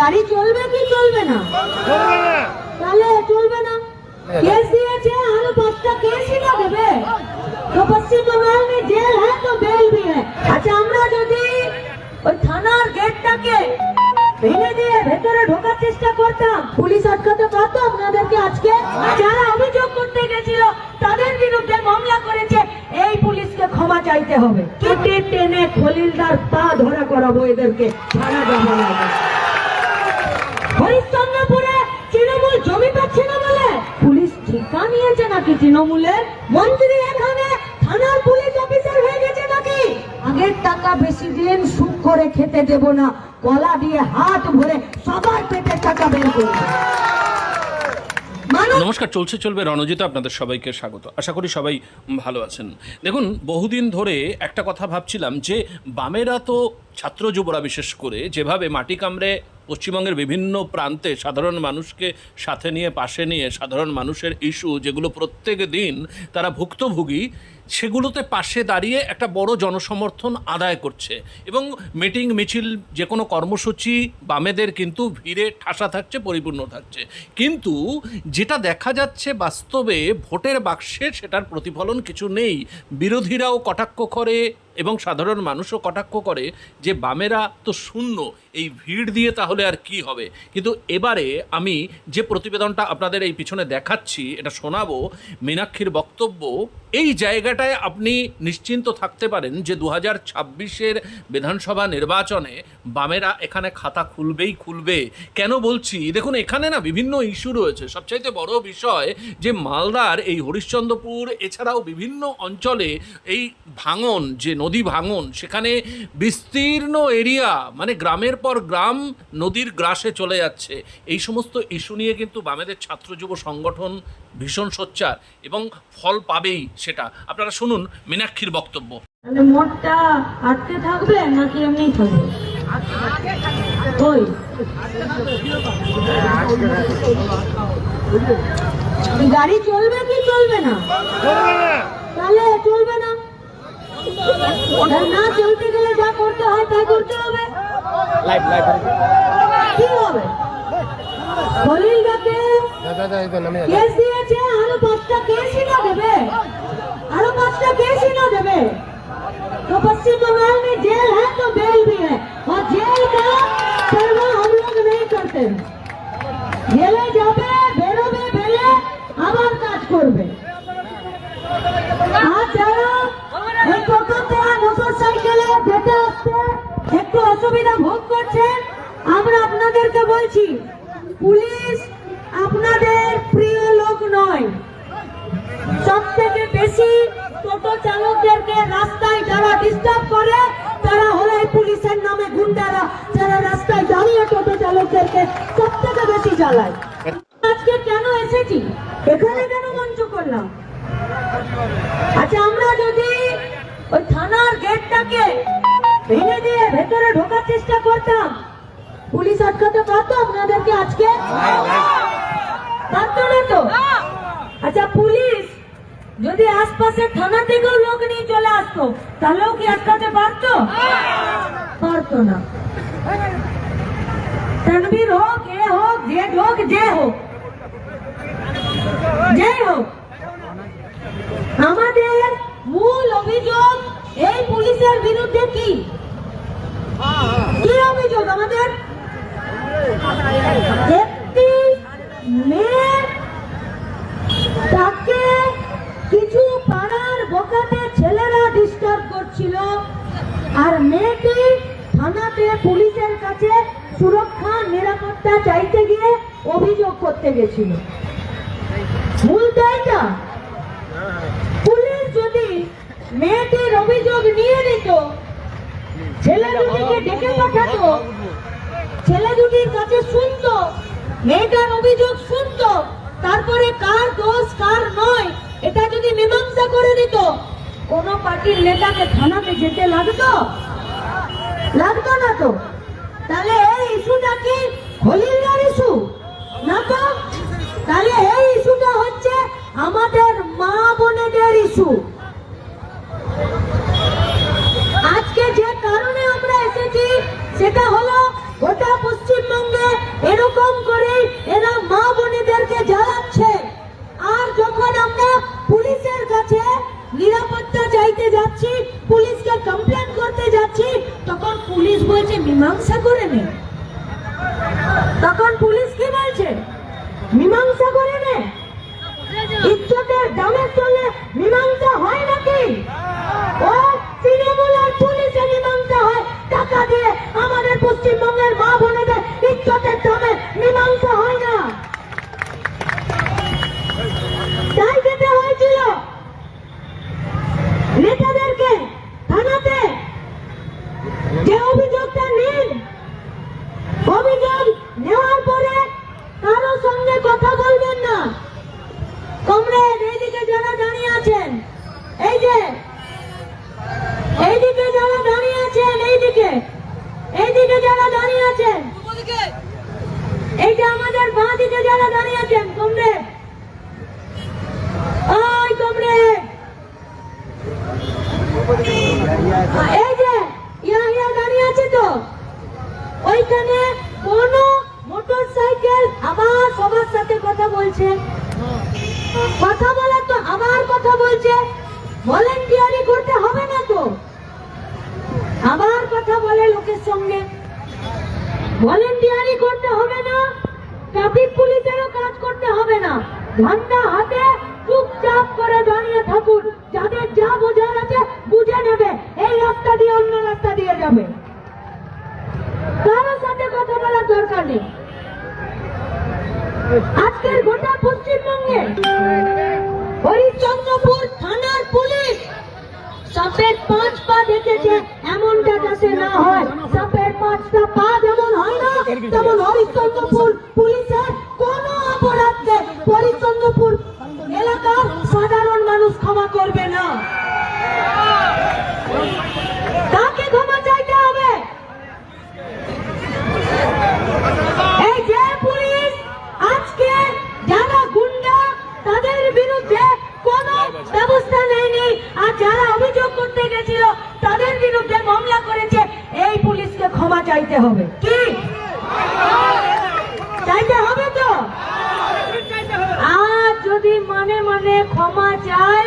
গাড়ি চলবে কি চলবে না? তাহলে চলবে না। কেস দিয়েছে, আরও পাঁচটা কেসই না দেবে। তো পশ্চিম বাংলার মে জেল হ্যাঁ তো বেল ভি হ্যাঁ আচ্ছা আমরা যদি ওই থানার গেটটাকে ভেঙে দিয়ে ভেতরে ঢোকার চেষ্টা করতাম, পুলিশ আটকাতে পারতো আপনাদেরকে আজকে? যারা অভিযোগ করতে গেছিল, তাদের বিরুদ্ধে মামলা করেছে, এই পুলিশকে ক্ষমা চাইতে হবে। কেটে টেনে খলিলদার পা ধরা করাবো এদেরকে। থানা জমা নমস্কার, চলছে, চলবে রণজিত আপনাদের সবাইকে স্বাগত। আশা করি সবাই ভালো আছেন। দেখুন, বহুদিন ধরে একটা কথা ভাবছিলাম যে বামেরা তো ছাত্র যুবরা বিশেষ করে যেভাবে মাটি কামড়ে পশ্চিমবঙ্গের বিভিন্ন প্রান্তে সাধারণ মানুষকে সাথে নিয়ে, পাশে নিয়ে সাধারণ মানুষের ইস্যু যেগুলো প্রত্যেক দিন তারা ভুক্তভোগী সেগুলোতে পাশে দাঁড়িয়ে একটা বড় জনসমর্থন আদায় করছে এবং মিটিং, মিছিল, যে কোনো কর্মসূচি, বামেদের কিন্তু ভিড়ে ঠাসা থাকছে, পরিপূর্ণ থাকছে। কিন্তু যেটা দেখা যাচ্ছে বাস্তবে ভোটের বাক্সে সেটার প্রতিফলন কিছু নেই। বিরোধীরাও কটাক্ষ করে এবং সাধারণ মানুষও কটাক্ষ করে যে বামেরা তো শূন্য, এই ভিড় দিয়ে তাহলে আর কি হবে? কিন্তু এবারে আমি যে প্রতিবেদনটা আপনাদের এই পিছনে দেখাচ্ছি, এটা শোনাবো, মীনাক্ষীর বক্তব্য এই জায়গাটায় আপনি নিশ্চিন্ত থাকতে পারেন যে দু হাজার ছাব্বিশের বিধানসভা নির্বাচনে বামেরা এখানে খাতা খুলবেই খুলবে। কেন বলছি? দেখুন, এখানে না বিভিন্ন ইস্যু রয়েছে। সবচাইতে বড় বিষয় যে মালদার এই হরিশ্চন্দ্রপুর, এছাড়াও বিভিন্ন অঞ্চলে এই ভাঙন, যে নদী ভাঙন, সেখানে বিস্তীর্ণ এরিয়া মানে গ্রামের পর গ্রাম নদীর গ্রাসে চলে যাচ্ছে। এই সমস্ত ইস্যু নিয়ে কিন্তু বামেদের ছাত্র যুব সংগঠন ভীষণ সোচ্চার এবং ফল পাবেই সেটা। আপনারা শুনুন মীনাক্ষীর বক্তব্য। মোটটা আটকে থাকবে নাকি এমনি থাকবে? ওই গাড়ি চলবে কি চলবে না তাহলে চলবে না আর না চলতে গেলে যা করতে হয় তাই করতে হবে কি হবে খলিলদাকে কেস দিয়েছে আরো পাঁচটা কেসই না দেবে আরো পাঁচটা কেসই না দেবে तो पश्चिम बंगाल में जेल है तो बेल পুলিশ আপনাদের প্রিয় লোক নয়। সব থেকে বেশি টোটো চালকদেরকে রাস্তায় যারা ডিস্টার্ব করে, তারা হলো পুলিশের নামে গুন্ডারা, যারা রাস্তায় দাঁড়িয়ে টোটো চালকদেরকে সব থেকে বেশি জ্বালায়। আজকে কেন এসেছি? এখানে কেন মঞ্চ করলাম? আচ্ছা আমরা যদি ওই থানার গেটটাকে ভেঙে দিয়ে ভেতরে ঢোকার চেষ্টা করতাম পুলিশ আটকাতে পারতো আপনাদেরকে আজকে? পারতো না তো? আচ্ছা পুলিশ যদি আশপাশের থানা থেকেও লোক নিয়ে চলে আসতো, তাহলেও কি আটকাতে পারতো? পারতো না। তানবির হোক এ হোক যে হোক যে হোক যে হোক আমাদের মূল অভিযোগ এই পুলিশের বিরুদ্ধে কি কি অভিযোগ আমাদের একটি মেয়ে তাকে কিছু পাড়ার বোকাতে ছেলেরা করছিল আর মেয়েটি থানাতে পুলিশের কাছে সুরক্ষা, নিরাপত্তা চাইতে গিয়ে অভিযোগ করতে গেছিল। মূল তো এটা। পুলিশ যদি মেয়েটির অভিযোগ নিয়ে নিত, ছেলে দুটিকে ডেকে পাঠাতো, ছেলে দুটির কাছে শুনতো, মেয়েটার অভিযোগ শুনতো, তারপরে কার দোষ, কার নয়, এটা যদি মীমাংসা করে দিত কোন পার্টির নেতাকে থানাতে যেতে লাগতো? লাগতো না তো। তাহলে এই ইস্যুটা কি হলিলার ইস্যু? না তো? তাহলে এই ইস্যুটা হচ্ছে আমাদের মা বোনেদের ইস্যু আজকে যে কারণে আমরা এসেছি সেটা হলো গোটা পশ্চিম পশ্চিমবঙ্গে এরকম করে এরা মা বোনেদেরকে জ্বালাচ্ছে আর যখন আমরা পুলিশের কাছে নিরাপত্তা চাইতে যাচ্ছি পুলিশকে কমপ্লেন করতে যাচ্ছি তখন পুলিশ বলছে মীমাংসা করে নে তখন পুলিশ কি বলছে মীমাংসা করে নে ইজ্জতের দামের সঙ্গে মীমাংসা হয় নাকি ও তৃণমূল আর পুলিশে মীমাংসা হয় টাকা দিয়ে আমাদের পশ্চিমবঙ্গের মা বোনেদের ইজ্জতের দামে মীমাংসা হয় না তাই যেতে হয়েছিল নেতাদেরকে থানাতে যে অভিযোগটা নিন অভিযোগ নেওয়ার পরে কারও সঙ্গে কথা বলবেন না কমরেড এইদিকে যারা দাঁড়িয়ে আছেন এই যে এইদিকে যারা দাঁড়িয়ে আছেন এইদিকে এইদিকে যারা দাঁড়িয়ে আছেন এই যে আমাদের বাঁ দিকে যারা দাঁড়িয়ে আছেন কমরেড ওই কমরেড এই যে ইয়া ইয়া দাঁড়িয়ে আছে তো ওইখানে কোন মোটর সাইকেল আবার সবার সাথে কথা বলছে কথা বলার তো আবার কথা বলছে ভলেন্টিয়ারি করতে হবে না তো আবার কথা বলে লোকের সঙ্গে ভলেন্টিয়ারি করতে হবে না, ট্রাফিক পুলিশেরও কাজ করতে হবে না। ঝান্ডা হাতে চুপচাপ করে দাঁড়িয়ে থাকুন, যাদের যা বোঝার আছে বুঝে নেবে, এই রাস্তা দিয়ে অন্য রাস্তা দিয়ে যাবে। কারোর সাথে কথা বলার দরকার নেই। আজকের গোটা পশ্চিমবঙ্গে হরিচন্দ্রপুর থানার পুলিশ সাপের পাঁচ পা দেখেছে, এমনটা যাতে না হয়। সাপের পাঁচটা পা ক্ষমা করবে না। ক্ষমা চাইতে হবে? এই যে পুলিশ, আজকে যারা গুন্ডা, তাদের বিরুদ্ধে ব্যবস্থা নেয়নি। আর যারা অভিযোগ করতে গেছিল, তাদের বিরুদ্ধে মামলা করেছে। এই পুলিশকে ক্ষমা চাইতে হবে। কি? চাইতে হবে তো? আর যদি মানে মানে ক্ষমা চাই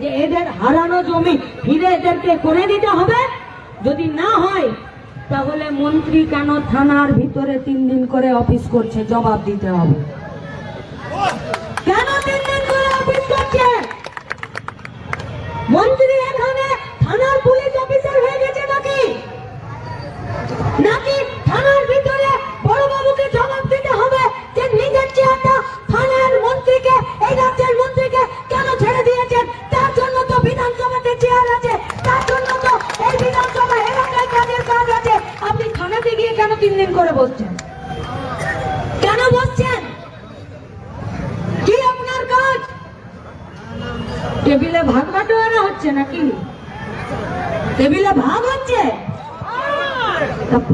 যে এদের হারানো জমি ফিরে এদেরকে করে দিতে হবে। যদি না হয়, তাহলে মন্ত্রী কেন থানার ভিতরে তিন দিন করে অফিস করছে? জবাব দিতে হবে। তিন দিন করে বসছেন। কেন বসছেন? কি আপনার কাজ? টেবিলে ভাগ বাটোয়ারা হচ্ছে নাকি? টেবিলে ভাগ হচ্ছে?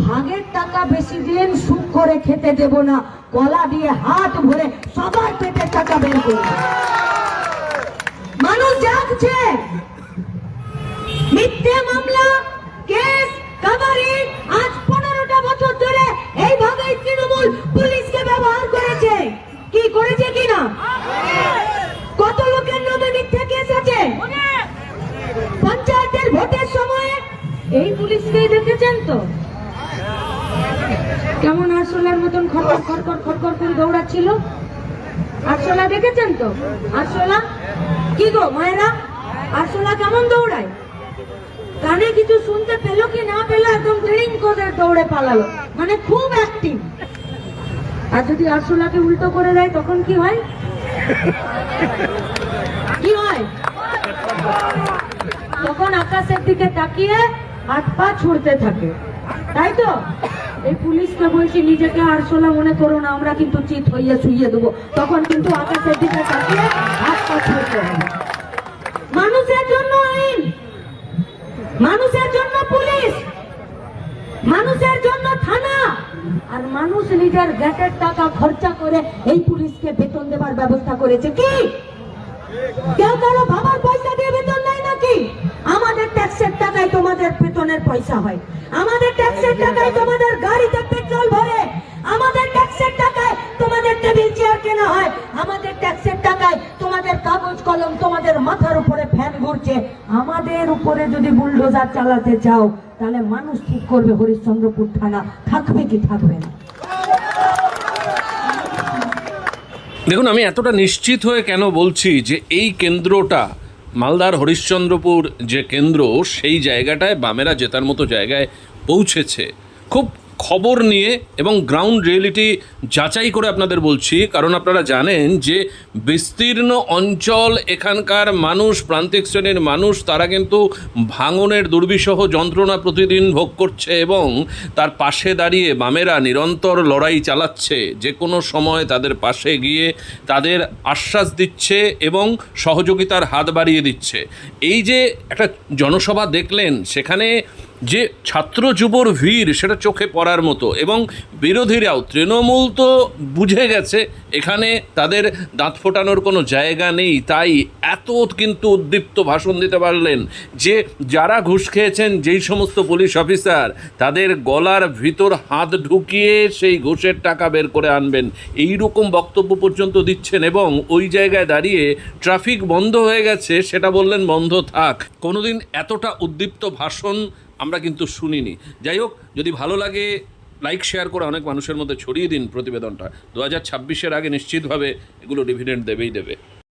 ভাগের টাকা বেশি দিন সুখ করে খেতে দেব না। কলা দিয়ে হাত ভরে সবার পেটের টাকা বের করব। মানুষ জাগছে। মিথ্যে মামলা, কেস, কাবারি, আজ করেছে কিনা? কত লোকের নামে মিথ্যে কেস আছে? পঞ্চায়েতের ভোটের সময় এই পুলিশকেই দেখেছেন তো? কেমন আরশোলার মতন খটখট খটখট খটখট করে দৌড়াচ্ছিল? আরশোলা দেখেছেন তো? আরশোলা? কি গো, মায়েরা? আরশোলা কেমন দৌড়ায়? কানে কিছু শুনতে পেল কি না পেল একদম ট্রেনিং করে দৌড়ে পালালো। মানে খুব অ্যাক্টিভ আর যদি আরশোলাকে উল্টো করে দেয়, তখন কি হয়? কি হয়? তখন আকাশের দিকে তাকিয়ে হাত পা ছুড়তে থাকে। তাই তো? এই পুলিশকে বলছি, নিজেকে আরশোলা মনে করো না, আমরা কিন্তু চিত হইয়ে শুইয়ে দেবো। তখন কিন্তু আকাশের দিকে তাকিয়ে হাত পা ছুড়তে হবে। মানুষের জন্য আইন। মানুষের জন্য পুলিশ। মানুষের জন্য আর মানুষ নিজের গ্যাসের টাকা খরচা করে এই পুলিশকে বেতন দেবার ব্যবস্থা করেছে। কি? কেউ কারও বাবার পয়সা দিয়ে বেতন দেয় নাকি? আমাদের ট্যাক্সের টাকায় তোমাদের বেতনের পয়সা হয়। আমাদের ট্যাক্সের টাকায় তোমাদের গাড়িতে পেট্রোল ভরে। আমাদের ট্যাক্সের টাকায় তোমাদের টেবিল চেয়ার কেনা হয়। আমাদের ট্যাক্সের টাকায় তোমাদের কাগজ কলম তোমাদের মাথার উপরে ফ্যান ঘুরছে। আমাদের উপরে যদি বুলডোজার চালাতে চাও তাহলে মানুষ ঠিক করবে হরিশ্চন্দ্রপুর থানা? থাকবে কি থাকবে না? দেখুন, আমি এতটা নিশ্চিত হয়ে কেন বলছি যে এই কেন্দ্রটা, মালদার হরিশ্চন্দ্রপুর যে কেন্দ্র, সেই জায়গাটায় বামেরা জেতার মতো জায়গায় পৌঁছেছে। খুব খবর নিয়ে এবং গ্রাউন্ড রিয়েলিটি যাচাই করে আপনাদের বলছি, কারণ আপনারা জানেন যে বিস্তীর্ণ অঞ্চল, এখানকার মানুষ, প্রান্তিক শ্রেণির মানুষ, তারা কিন্তু ভাঙনের দুর্বিষহ যন্ত্রণা প্রতিদিন ভোগ করছে এবং তার পাশে দাঁড়িয়ে বামেরা নিরন্তর লড়াই চালাচ্ছে। যে কোনো সময় তাদের পাশে গিয়ে তাদের আশ্বাস দিচ্ছে এবং সহযোগিতার হাত বাড়িয়ে দিচ্ছে। এই যে একটা জনসভা দেখলেন, সেখানে যে ছাত্র যুবর ভিড় সেটা চোখে পড়ার মতো এবং বিরোধীরাও, তৃণমূল তো বুঝে গেছে, এখানে তাদের দাঁত ফোটানোর কোনো জায়গা নেই, তাই এত কিন্তু উদ্দীপ্ত ভাষণ দিতে পারলেন যে যারা ঘুষ খেয়েছেন, যেই সমস্ত পুলিশ অফিসার, তাদের গলার ভিতর হাত ঢুকিয়ে সেই ঘুষের টাকা বের করে আনবেন। এই রকম বক্তব্য পর্যন্ত দিচ্ছেন এবং ওই জায়গায় দাঁড়িয়ে ট্রাফিক বন্ধ হয়ে গেছে, সেটা বললেন বন্ধ থাক। কোনোদিন এতটা উদ্দীপ্ত ভাষণ আমরা কিন্তু শুনিনি। যাই হোক, যদি ভালো লাগে লাইক শেয়ার করে অনেক মানুষের মধ্যে ছড়িয়ে দিন প্রতিবেদনটা। দু হাজার ছাব্বিশের আগে নিশ্চিতভাবে এগুলো ডিভিডেন্ট দেবেই দেবে।